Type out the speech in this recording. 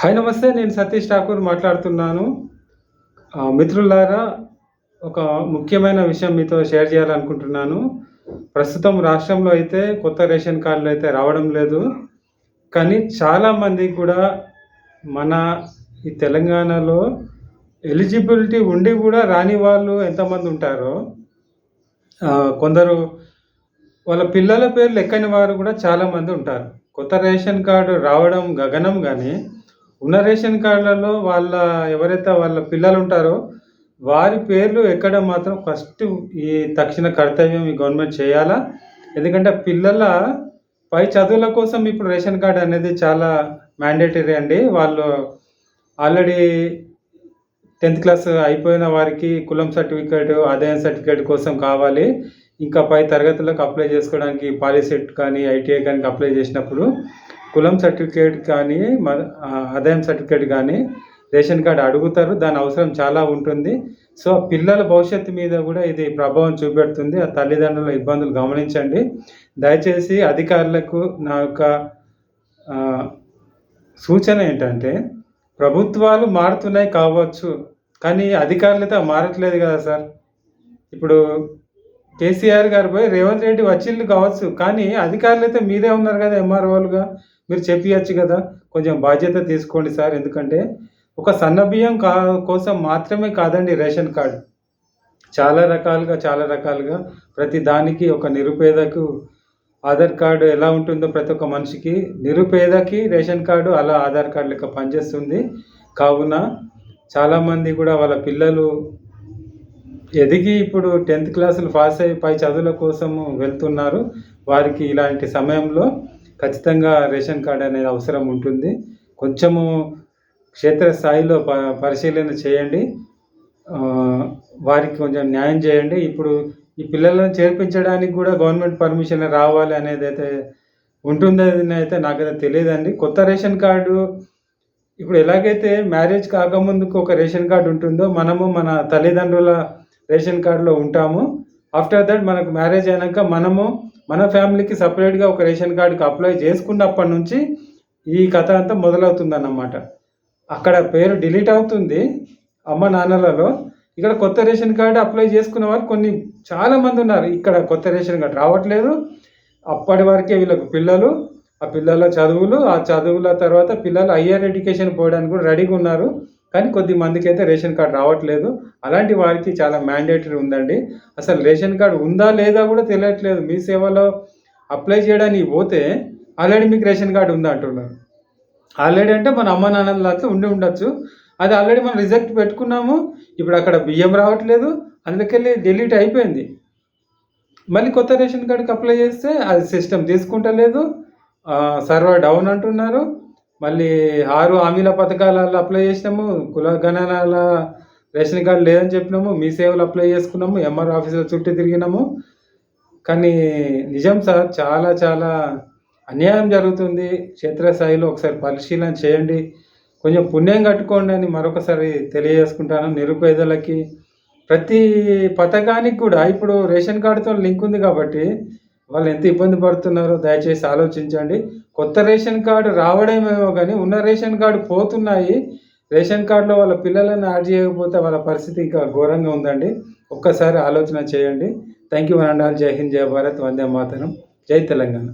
Hi నమస్తే నేను సతీష్ ఠాకూర్ మాట్లాడుతున్నాను. మిత్రులారా ఒక ముఖ్యమైన విషయం మీతో షేర్ చేయాలనుకుంటున్నాను. ప్రస్తుతం రాష్ట్రంలో అయితే కొత్త రేషన్ కార్డులు అయితే రావడం లేదు. కానీ చాలామంది కూడా మన ఈ తెలంగాణలో ఎలిజిబిలిటీ ఉండి కూడా రాని వాళ్ళు ఎంతమంది ఉంటారో కొందరు వాళ్ళ పిల్లల పేర్లు ఎక్కని వారు కూడా చాలామంది ఉంటారు. కొత్త రేషన్ కార్డు రావడం గగనం కానీ ఉన్న రేషన్ కార్డులలో వాళ్ళ ఎవరైతే వాళ్ళ పిల్లలు ఉంటారో వారి పేర్లు ఎక్కడ మాత్రం ఫస్ట్ ఈ తక్షణ కర్తవ్యం ఈ గవర్నమెంట్ చేయాలా? ఎందుకంటే పిల్లల పై చదువుల కోసం ఇప్పుడు రేషన్ కార్డు అనేది చాలా మ్యాండేటరీ అండి. వాళ్ళు ఆల్రెడీ టెన్త్ క్లాస్ అయిపోయిన వారికి కులం సర్టిఫికేట్ ఆదాయం సర్టిఫికేట్ కోసం కావాలి. ఇంకా పై తరగతులకు అప్లై చేసుకోవడానికి పాలిసెట్ కానీ ఐటీఐ కానీ అప్లై చేసినప్పుడు కులం సర్టిఫికేట్ కానీ మ- ఆదాయం సర్టిఫికేట్ కానీ రేషన్ కార్డు అడుగుతారు. దాని అవసరం చాలా ఉంటుంది. సో పిల్లల భవిష్యత్తు మీద కూడా ఇది ప్రభావం చూపెడుతుంది. ఆ తల్లిదండ్రుల ఇబ్బందులు గమనించండి. దయచేసి అధికారులకు నా యొక్క సూచన ఏంటంటే ప్రభుత్వాలు మారుతున్నాయి కావచ్చు కానీ అధికారులతో మారట్లేదు కదా సార్. ఇప్పుడు కేసీఆర్ గారు పోయి రేవంత్ రెడ్డి వచ్చిళ్ళు కావచ్చు కానీ అధికారులైతే మీరే ఉన్నారు కదా ఎంఆర్ఓలుగా మీరు చెప్పియచ్చు కదా. కొంచెం బాధ్యత తీసుకోండి సార్ ఎందుకంటే ఒక సన్న బియ్యం కా కోసం మాత్రమే కాదండి రేషన్ కార్డు. చాలా రకాలుగా చాలా రకాలుగా ప్రతి దానికి ఒక నిరుపేదకు ఆధార్ కార్డు ఎలా ఉంటుందో ప్రతి ఒక్క మనిషికి నిరుపేదకి రేషన్ కార్డు అలా ఆధార్ కార్డు లెక్క పనిచేస్తుంది. కావున చాలామంది కూడా వాళ్ళ పిల్లలు ఎదిగి ఇప్పుడు టెన్త్ క్లాసులు పాస్ అయ్యి పై చదువుల కోసము వెళ్తున్నారు. వారికి ఇలాంటి సమయంలో ఖచ్చితంగా రేషన్ కార్డు అనేది అవసరం ఉంటుంది. కొంచెము క్షేత్రస్థాయిలో ప పరిశీలన చేయండి. వారికి కొంచెం న్యాయం చేయండి. ఇప్పుడు ఈ పిల్లలను చేర్పించడానికి కూడా గవర్నమెంట్ పర్మిషన్ రావాలి అనేది అయితే ఉంటుందని అయితే నాకైతే తెలియదండి. కొత్త రేషన్ కార్డు ఇప్పుడు ఎలాగైతే మ్యారేజ్ కాకముందుకు ఒక రేషన్ కార్డు ఉంటుందో మనము మన తల్లిదండ్రుల రేషన్ కార్డులో ఉంటాము. ఆఫ్టర్ దట్ మనకు మ్యారేజ్ అయినాక మనము మన ఫ్యామిలీకి సపరేట్గా ఒక రేషన్ కార్డుకి అప్లై చేసుకున్నప్పటి నుంచి ఈ కథ అంతా మొదలవుతుందన్నమాట. అక్కడ పేరు డిలీట్ అవుతుంది అమ్మ నాన్నలలో. ఇక్కడ కొత్త రేషన్ కార్డు అప్లై చేసుకున్న వారు కొన్ని చాలామంది ఉన్నారు. ఇక్కడ కొత్త రేషన్ కార్డు రావట్లేదు. అప్పటి వరకే వీళ్ళకు పిల్లలు ఆ పిల్లల చదువులు ఆ చదువుల తర్వాత పిల్లలు హయ్యర్ ఎడ్యుకేషన్ పోవడానికి కూడా రెడీగా ఉన్నారు. కానీ కొద్ది మందికి అయితే రేషన్ కార్డు రావట్లేదు. అలాంటి వారికి చాలా మ్యాండేటరీ ఉందండి. అసలు రేషన్ కార్డు ఉందా లేదా కూడా తెలియట్లేదు. మీ సేవలో అప్లై చేయడానికి పోతే ఆల్రెడీ మీకు రేషన్ కార్డు ఉందా అంటున్నారు. ఆల్రెడీ అంటే మన అమ్మ నాన్నలతో ఉండి ఉండొచ్చు. అది ఆల్రెడీ మనం రిజెక్ట్ పెట్టుకున్నాము. ఇప్పుడు అక్కడ బియ్యం రావట్లేదు. అందుకెళ్ళి డిలీట్ అయిపోయింది. మళ్ళీ కొత్త రేషన్ కార్డుకి అప్లై చేస్తే అది సిస్టమ్ తీసుకుంటలేదు. సర్వర్ డౌన్ అంటున్నారు. మళ్ళీ ఆరు హామీల పథకాలలో అప్లై చేసినాము కుల గణనాల రేషన్ కార్డు లేదని చెప్పినాము మీ సేవలు అప్లై చేసుకున్నాము ఎంఆర్ ఆఫీసుల చుట్టూ తిరిగినాము. కానీ నిజం సార్ చాలా చాలా అన్యాయం జరుగుతుంది. క్షేత్రస్థాయిలో ఒకసారి పరిశీలన చేయండి. కొంచెం పుణ్యం కట్టుకోండి అని మరొకసారి తెలియజేసుకుంటాను నిరుపేదలకి. ప్రతి పథకానికి కూడా ఇప్పుడు రేషన్ కార్డుతో లింక్ ఉంది కాబట్టి వాళ్ళు ఎంత ఇబ్బంది పడుతున్నారో దయచేసి ఆలోచించండి. కొత్త రేషన్ కార్డు రావడమేమో కానీ ఉన్న రేషన్ కార్డు పోతున్నాయి. రేషన్ కార్డులో వాళ్ళ పిల్లలను యాడ్ చేయకపోతే వాళ్ళ పరిస్థితి ఇంకా ఘోరంగా ఉందండి. ఒక్కసారి ఆలోచన చేయండి. Thank you one and all జై హింద్ జై భారత్. వందే మాతరం. జై తెలంగాణ.